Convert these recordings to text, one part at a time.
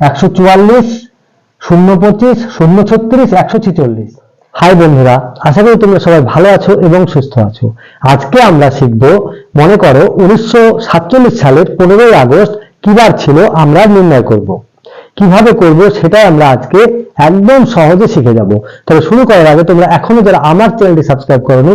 একশো চুয়াল্লিশ, শূন্য পঁচিশ, শূন্য ছত্রিশ, একশো ছেচল্লিশ। হাই বন্ধুরা, আশা করি তোমরা সবাই ভালো আছো এবং সুস্থ আছো। আজকে আমরা শিখব, মনে করো উনিশশো সাতচল্লিশ সালের পনেরোই আগস্ট কি বার ছিল, আমরা নির্ণয় করব। কীভাবে করব সেটাই আমরা আজকে একদম সহজে শিখে যাব। তবে শুরু করার আগে তোমরা এখনও যারা আমার চ্যানেলটি সাবস্ক্রাইব করোনি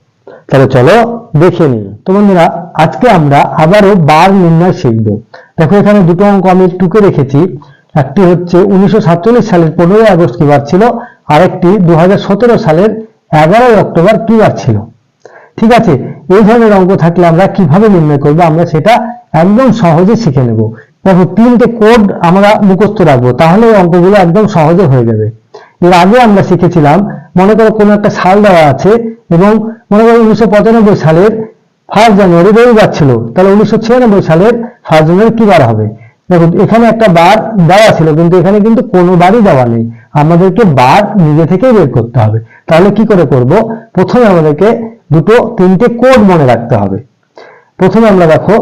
তাহলে চলো দেখে নিই। তো বন্ধুরা, আজকে আমরা আবারও বার নির্ণয় শিখব। দেখো, এখানে দুটো অঙ্ক আমি টুকে রেখেছি। একটি হচ্ছে উনিশশো সাতচল্লিশ সালের পনেরোই আগস্ট কি বার ছিল, আরেকটি দু হাজার সতেরো সালের এগারোই অক্টোবর কি বার ছিল। ঠিক আছে, এই ধরনের অঙ্ক থাকলে আমরা কীভাবে নির্ণয় করব, আমরা সেটা একদম সহজে শিখে নেব। দেখো, তিনটে কোড আমরা মুখস্থ রাখব, তাহলে অঙ্কগুলো একদম সহজে হয়ে যাবে। এর আগে আমরা শিখেছিলাম, মনে করো কোনো একটা সাল দেওয়া আছে এবং মনে করো উনিশশো পঁচানব্বই সালের ফার্স্ট জানুয়ারি রবিবার ছিল, তাহলে উনিশশো ছিয়ানব্বই সালের ফার্স্ট জানুয়ারি কি বার হবে? দেখুন, এখানে একটা বার দেওয়া ছিল, কিন্তু এখানে কিন্তু কোনো বারই দেওয়া নেই। আমাদেরকে বার নিজে থেকেই বের করতে হবে। তাহলে কি করে করব? প্রথমে আমাদেরকে দুটো, তিনটে কোড মনে রাখতে হবে। প্রথমে আমরা দেখো,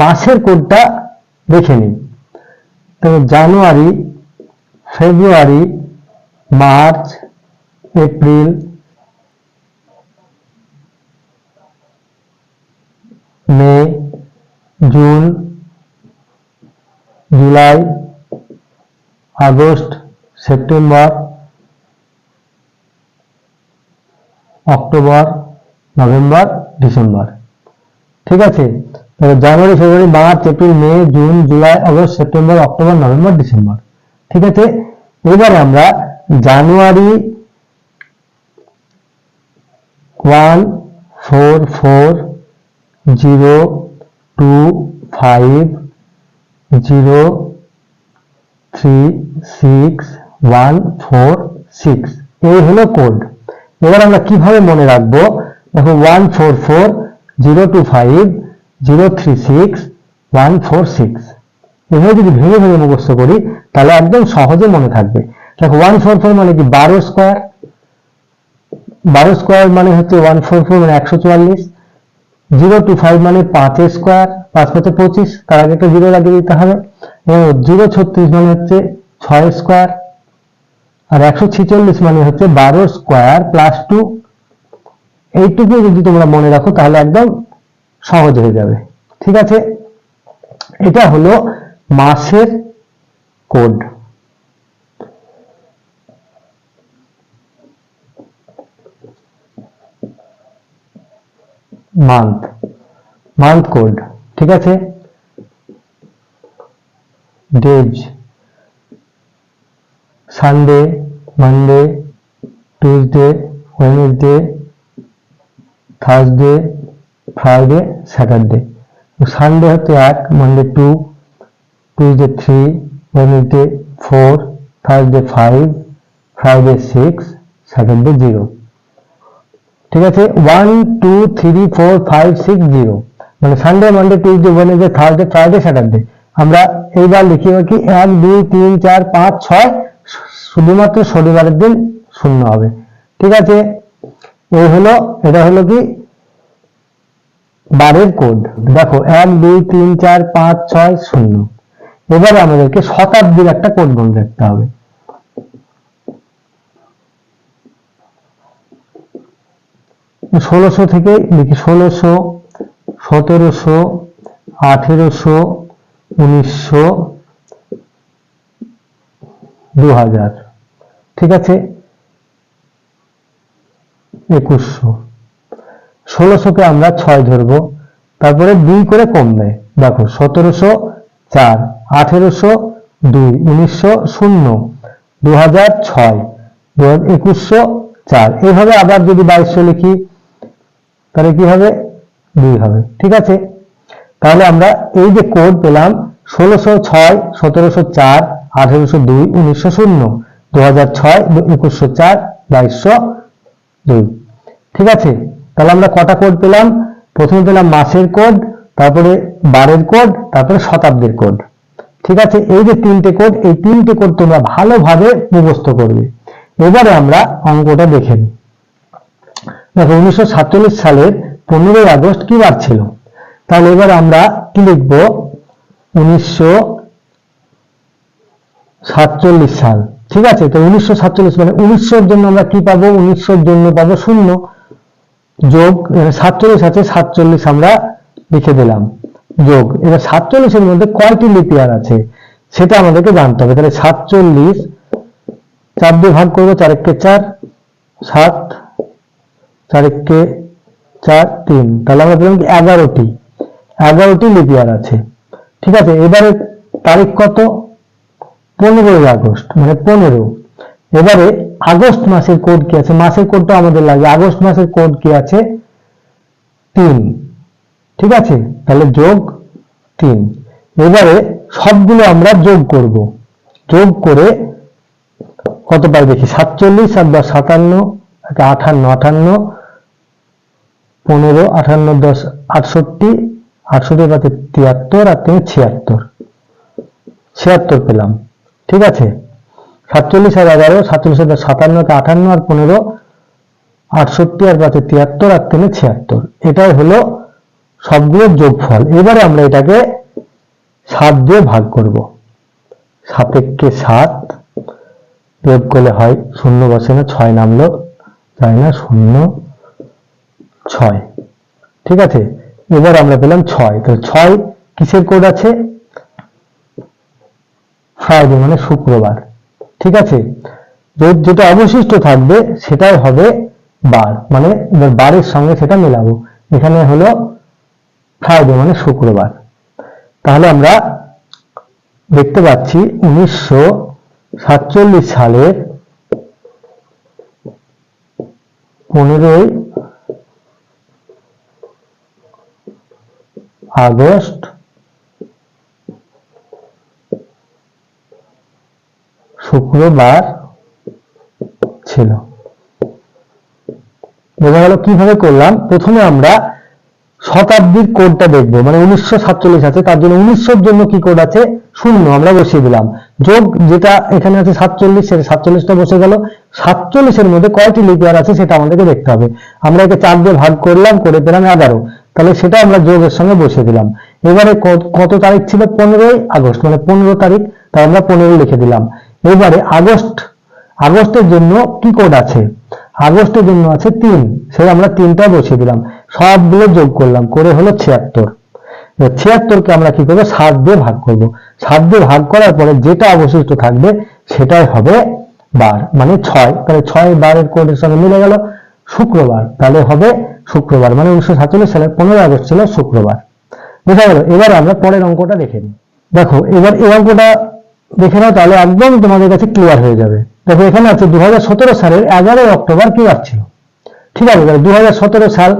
মাসের কোডটা দেখে নিই। তো January February March, April, May, June, July, August, September, October, November, December. ঠিক আছে? January, February, March, April, May, June, July, August, September, October, November, December. ঠিক আছে? এবারে আমরা January one four four zero two five zero three six one four six. এই হলো code. এবার আমরা কীভাবে মনে রাখব? দেখো, one four four zero two five zero three six one four six. এভাবে যদি ভেঙে ভেঙে মুখস্থ করি, তাহলে একদম সহজে মনে থাকবে। দেখো ওয়ান ফোর ফোর মানে কি বারো স্কোয়ার বারো স্কোয়ার মানে হচ্ছে ওয়ান ফোর ফোর মানে একশো চুয়াল্লিশ। জিরো টু ফাইভ মানে পাঁচের স্কোয়ার পাঁচ পাঁচে পঁচিশ। তার আগে একটা জিরো লাগিয়ে দিতে হবে। এবং জিরো ছত্রিশ মানে হচ্ছে ছয় স্কোয়ার আর একশো ছিচল্লিশ মানে হচ্ছে বারো স্কোয়ার প্লাস টু এইটুকু যদি তোমরা মনে রাখো, তাহলে একদম সহজ হয়ে যাবে। ঠিক আছে? এটা হলো মাসের কোড মান্থ মান্থ কোড ঠিক আছে days Sunday Monday Tuesday Wednesday Thursday Friday Saturday Sunday হচ্ছে এক Monday two Tuesday three Wednesday four Thursday five Friday six Saturday zero ঠিক আছে? One two three four five six zero মানে Sunday Monday Tuesday Wednesday Thursday Friday Saturday আমরা এইবার লিখি কি? এক, দুই, তিন, চার, পাঁচ, ছয়। শুধুমাত্র শনিবারের দিন শূন্য হবে। ঠিক আছে? এই হলো, এটা হলো কি? বারের কোড। দেখো, এক, দুই, তিন, চার, পাঁচ, ছয়, শূন্য। এবারে আমাদেরকে শতাব্দীর একটা কোড মনে রাখতে হবে। ষোলোশো থেকে লিখি ষোলোশো, সতেরোশো, আঠেরোশো, উনিশশো দু হাজার ঠিক আছে? একুশশো। ষোলোশোকে আমরা ছয় ধরবো। তারপরে দুই করে কমবে দেখো, সতেরোশো চার, আঠেরোশো দুই, উনিশশো শূন্য দু হাজার ছয় একুশশো চার। এইভাবে আবার যদি বাইশশো লিখি তাহলে কি হবে? দুই হবে। ঠিক আছে? তাহলে আমরা এই যে কোড পেলাম ষোলোশো ছয়, সতেরোশো চার, আঠেরোশো দুই, উনিশশো শূন্য দু হাজার ছয়, একুশশো চার, বাইশশো দুই। ঠিক আছে? তাহলে আমরা কটা কোড পেলাম? প্রথমে পেলাম মাসের কোড তারপরে বারের কোড তারপরে শতাব্দীর কোড ঠিক আছে? এই যে তিনটে কোড এই তিনটে কোড তোমরা ভালোভাবে মুখস্থ করবে। এবারে আমরা অঙ্কটা দেখে নিই। দেখো, উনিশশো সাতচল্লিশ সালের পনেরোই আগস্ট কি বার ছিল? তাহলে এবার আমরা কি লিখব? উনিশশো সাতচল্লিশ সাল। ঠিক আছে? তো উনিশশো সাতচল্লিশ মানে উনিশশোর জন্য আমরা কি পাবো? উনিশশোর জন্য পাবো শূন্য। যোগ সাতচল্লিশ আছে, সাতচল্লিশ আমরা লিখে দিলাম। যোগ। এবার সাতচল্লিশের মধ্যে কয়টি লিপিয়ার আছে? সেটা আমাদেরকে জানতে হবে। তাহলে সাতচল্লিশ, চার দিয়ে ভাগ করব, চার এককে চার, সাত চার চার তিন। তাহলে আমরা পেলাম কি এগারোটি। এগারোটি লিপিয়ার আছে। ঠিক আছে, এবারে তারিখ কত? পনেরোই আগস্ট মানে পনেরো। এবারে আগস্ট মাসের কোড কি আছে? মাসের কোডটা আমাদের লাগবে। আগস্ট মাসের কোড কি আছে? তিন। ঠিক আছে, তাহলে যোগ তিন। এবারে সবগুলো আমরা যোগ করব। যোগ করে কত পাই দেখি? সাতচল্লিশ আর দশ সাতান্ন আঠান্ন আঠান্ন। পনেরো, আঠান্ন, দশ, আটষট্টি আটষট্টি পাতে তিয়াত্তর আর তিন ছিয়াত্তর। ছিয়াত্তর পেলাম। ঠিক আছে? সাতচল্লিশ আর এগারো, সাতচল্লিশ হাজার দশ সাতান্নতে আঠান্ন আর পনেরো, আটষট্টি আর পাঁচে তিয়াত্তর আর তিনে ছিয়াত্তর। এটাই হলো সবগুলোর যোগফল। এবারে আমরা এটাকে সাত দিয়ে ভাগ করব। সাপেক্ষে সাত বিয়োগ করলে হয় শূন্য বসে না, ছয় নামলো, তাই না? শূন্য ছয়। ঠিক আছে? এবার আমরা পেলাম ছয়। তো ছয় কিসের কোড আছে? ফ্রাইডে মানে শুক্রবার। ঠিক আছে? যেটা অবশিষ্ট থাকবে, সেটাই হবে বার। মানে এবার বারের সঙ্গে সেটা মেলাবো। এখানে হলো ফ্রাইডে মানে শুক্রবার। তাহলে আমরা দেখতে পাচ্ছি উনিশশো সাতচল্লিশ সালের পনেরোই আগস্ট শুক্রবার ছিল। বোঝা গেল কীভাবে করলাম? প্রথমে আমরা শতাব্দীর কোডটা দেখব। মানে উনিশশো সাতচল্লিশ আছে, তার জন্য উনিশশোর জন্য কি কোড আছে? শূন্য, আমরা বসিয়ে দিলাম। যোগ যেটা এখানে আছে সাতচল্লিশ, সেটা সাতচল্লিশটা বসে গেল। সাতচল্লিশের মধ্যে কয়টি লিপিয়ার আছে সেটা আমাদেরকে দেখতে হবে। আমরা একে চার দিয়ে ভাগ করলাম, করে পেলাম এগারো। তাহলে সেটা আমরা যোগের সঙ্গে বসিয়ে দিলাম। এবারে কত- তারিখ ছিল? পনেরোই আগস্ট। মানে পনেরো তারিখ তাই আমরা পনেরো লিখে দিলাম। এবারে আগস্ট, আগস্টের জন্য কি কোড আছে? আগস্টের জন্য আছে তিন। সেই আমরা তিনটা বসিয়ে দিলাম। সবগুলো যোগ করলাম। করে হলো ছিয়াত্তর। ছিয়াত্তরকে আমরা কি করব? সাত দিয়ে ভাগ করব। সাত দিয়ে ভাগ করার পরে যেটা অবশিষ্ট থাকবে, সেটাই হবে বার। মানে ছয়। তাহলে ছয় বারের কোডের সঙ্গে মিলে গেল। শুক্রবার। তাহলে হবে শুক্রবার মানে উনিশশো সাতচল্লিশ সালের পনেরো আগস্ট ছিল শুক্রবার। বোঝা গেল, এবার আমরা পরের অঙ্কটা দেখে নিই। দেখো, এবার এই অঙ্কটা দেখে নাও, তাহলে একদম তোমাদের কাছে ক্লিয়ার হয়ে যাবে। দেখো, এখানে আছে দু হাজার সতেরো সালের এগারোই অক্টোবর কি বার ছিল। ঠিক আছে দু হাজার সতেরো সাল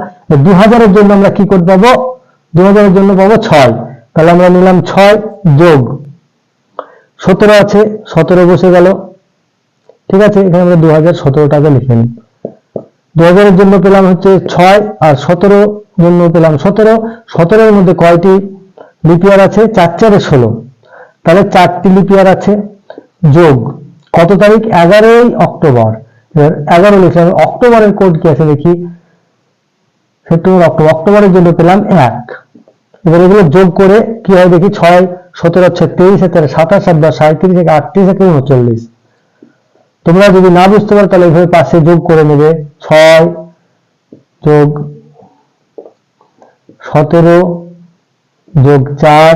দু হাজারের জন্য আমরা কি করতে পাবো? দু হাজারের জন্য পাবো ছয়। তাহলে আমরা নিলাম ছয় যোগ। সতেরো আছে, সতেরো বসে গেল। ঠিক আছে, এখানে আমরা দু হাজার সতেরোটাকে লিখে নিই। দু হাজারের জন্য পেলাম হচ্ছে ছয় আর সতেরো জন্য পেলাম সতেরো। সতেরোর মধ্যে কয়টি লিপিয়ার আছে? চার চারে ষোলো। তাহলে চারটি লিপিয়ার আছে। যোগ কত তারিখ? এগারোই অক্টোবর। এগারো লিখলাম। অক্টোবরের কোড কি আছে দেখি? September October. অক্টোবরের জন্য পেলাম এক। এবার এগুলো যোগ করে কি হয় দেখি? ছয়, সতেরো তেইশ হাজার সাতাশ দশ সাঁত্রিশ থেকে আটত্রিশ থেকে উনচল্লিশ। তোমরা যদি না বুঝতে পারো, তাহলে এইভাবে পাশে যোগ করে নেবে। ছয় যোগ সতেরো যোগ চার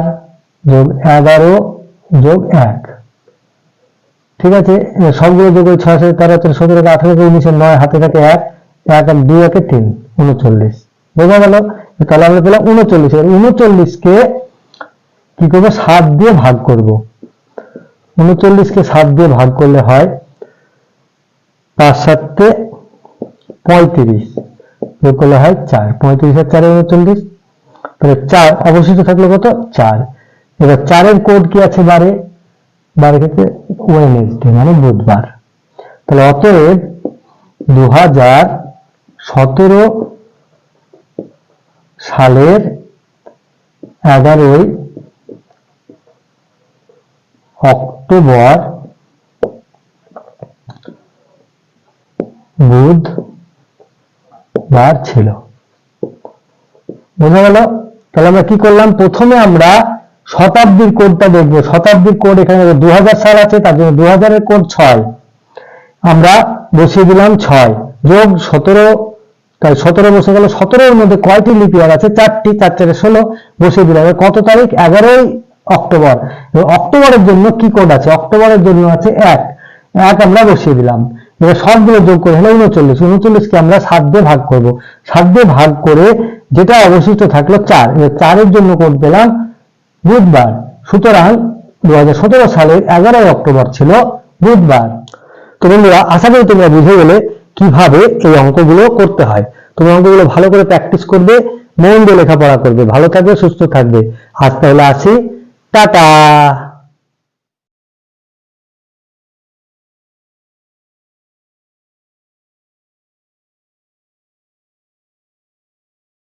যোগ এগারো যোগ এক। ঠিক আছে? সবগুলো যোগ ওই ছয় তেরো তেরো সতেরো আঠারো উনিশে নয়, হাতে থাকে এক এক আর দুই একে তিন, উনচল্লিশ। বোঝা গেল? তাহলে আমরা পেলাম উনচল্লিশ। উনচল্লিশকে কি করব? সাত দিয়ে ভাগ করব। উনচল্লিশকে সাত দিয়ে ভাগ করলে হয় পাঁচ সাতে পঁয়ত্রিশ। যোগ করলে হয় চার। পঁয়ত্রিশ আর চারে উনচল্লিশ। তাহলে চার অবশিষ্ট থাকল কত? চার। এবার চারের কোড কি আছে বারে? বারে ক্ষেত্রে ওয়েনেসডে মানে বুধবার। তাহলে অতএব দু হাজার সতেরো সালের এগারোই অক্টোবর বুধবার ছিল। বোঝা গেল? তাহলে আমরা কি করলাম? প্রথমে আমরা শতাব্দীর কোডটা দেখব। শতাব্দীর কোড এখানে দু হাজার সাল আছে, তার জন্য দু হাজারের কোড ছয়। আমরা বসিয়ে দিলাম ছয়। যোগ সতেরো, তাই সতেরো বসে গেল। সতেরোর মধ্যে কয়টি লিপিয়ার আছে? চারটি, চার, চারে ষোলো। বসিয়ে দিলাম। কত তারিখ? এগারোই অক্টোবর। অক্টোবরের জন্য কি কোড আছে? অক্টোবরের জন্য আছে এক। এক আমরা বসিয়ে দিলাম। সবগুলো যোগ করে হলো উনচল্লিশ। উনচল্লিশকে আমরা সাত দিয়ে ভাগ করব। সাত দিয়ে ভাগ করে যেটা অবশিষ্ট থাকল চার। চারের জন্য কোড পেলাম বুধবার। সুতরাং দু হাজার সতেরো সালের এগারোই অক্টোবর ছিল বুধবার। তো বন্ধুরা, আশা করি তোমরা বুঝে গেলে কীভাবে এই অঙ্কগুলো করতে হয়। তোমরা অঙ্কগুলো ভালো করে প্র্যাকটিস করবে, মন দিয়ে লেখাপড়া করবে, ভালো থাকবে, সুস্থ থাকবে। আজ তাহলে আসি। টাটা!